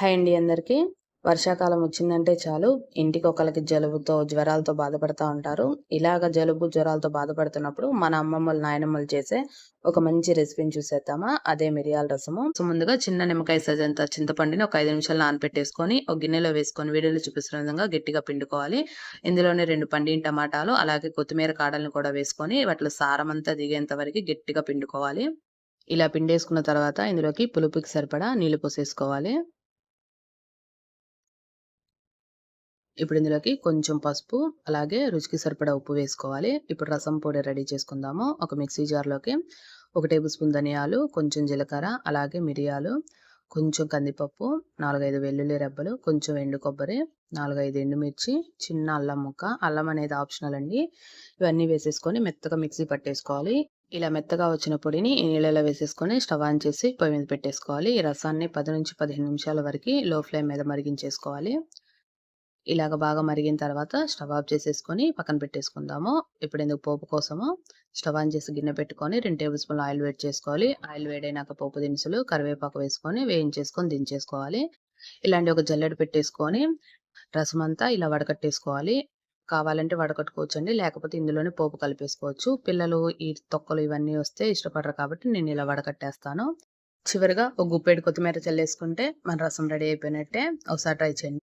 Hi అండి అందరికీ. వర్షాకాలం వచ్చిందంటే చాలు. ఇంటికి ఒకరికి జలుబుతో జ్వరాలతో బాధపడుతూ ఉంటారు. ఇలాగ జలుబు జ్వరాలతో బాధపడుతున్నప్పుడు మన అమ్మమ్మలు నాయనమ్మలు చేసే ఒక మంచి రెసిపీని చూసేద్దామా? అదే మిరియాల రసము. సో ముందుగా చిన్న నిమ్మకాయ సజంత చింతపండుని ఒక ఐదు నిమిషాలు నానపెట్టేసుకొని ఒక గిన్నెలో వేసుకొని వీడియోలో చూపిస్తున్న విధంగా గట్టిగా పిండుకోవాలి. ఇందులోనే రెండు పండిన టమాటాలు అలాగే కొత్తిమీర కాడలను కూడా వేసుకొని వాటిలో సారం అంతా దిగేంత వరకు గట్టిగా పిండుకోవాలి. ఇలా పిండేసుకున్న తర్వాత ఇందులోకి పులుపుకి సరిపడా నీళ్ళు పోసేసుకోవాలి. ఇప్పుడు ఇందులోకి కొంచెం పసుపు అలాగే రుచికి సరిపడా ఉప్పు వేసుకోవాలి. ఇప్పుడు రసం పొడి రెడీ చేసుకుందాము. ఒక మిక్సీ జార్లోకి ఒక టేబుల్ స్పూన్ ధనియాలు కొంచెం జీలకర్ర అలాగే మిరియాలు కొంచెం కందిపప్పు నాలుగైదు వెల్లుల్లి రెబ్బలు కొంచెం ఎండు కొబ్బరి నాలుగైదు ఎండుమిర్చి చిన్న అల్లం ముక్క అల్లం అనేది ఆప్షనల్ అండి. ఇవన్నీ వేసేసుకొని మెత్తగా మిక్సీ పట్టేసుకోవాలి. ఇలా మెత్తగా వచ్చిన పొడిని ఈ నీళ్ళలో వేసేసుకొని స్టవ్ ఆన్ చేసి పొయ్యి మీద పెట్టేసుకోవాలి. ఈ రసాన్ని పది నుంచి పదిహేను నిమిషాల వరకు లో ఫ్లేమ్ మీద మరిగించేసుకోవాలి. ఇలాగ బాగా మరిగిన తర్వాత స్టవ్ ఆఫ్ చేసేసుకొని పక్కన పెట్టేసుకుందాము. ఇప్పుడు ఎందుకు పోపు కోసము స్టవ్ ఆన్ చేసి గిన్నె పెట్టుకొని రెండు టేబుల్ స్పూన్ ఆయిల్ వేడి చేసుకోవాలి. ఆయిల్ వేడైనాక పోపు దినుసులు కరివేపాకు వేసుకొని వేయించేసుకొని దించేసుకోవాలి. ఇలాంటి ఒక జల్లెడ పెట్టేసుకొని రసం అంతా ఇలా వడకట్టేసుకోవాలి. కావాలంటే వడకట్టుకోవచ్చండి లేకపోతే ఇందులోనే పోపు కలిపేసుకోవచ్చు. పిల్లలు ఈ తొక్కలు ఇవన్నీ వస్తే ఇష్టపడరు కాబట్టి నేను ఇలా వడకట్టేస్తాను. చివరిగా ఒక గుప్పెడు కొత్తిమీర చల్లేసుకుంటే మన రసం రెడీ అయిపోయినట్టే. ఒకసారి ట్రై చేయండి.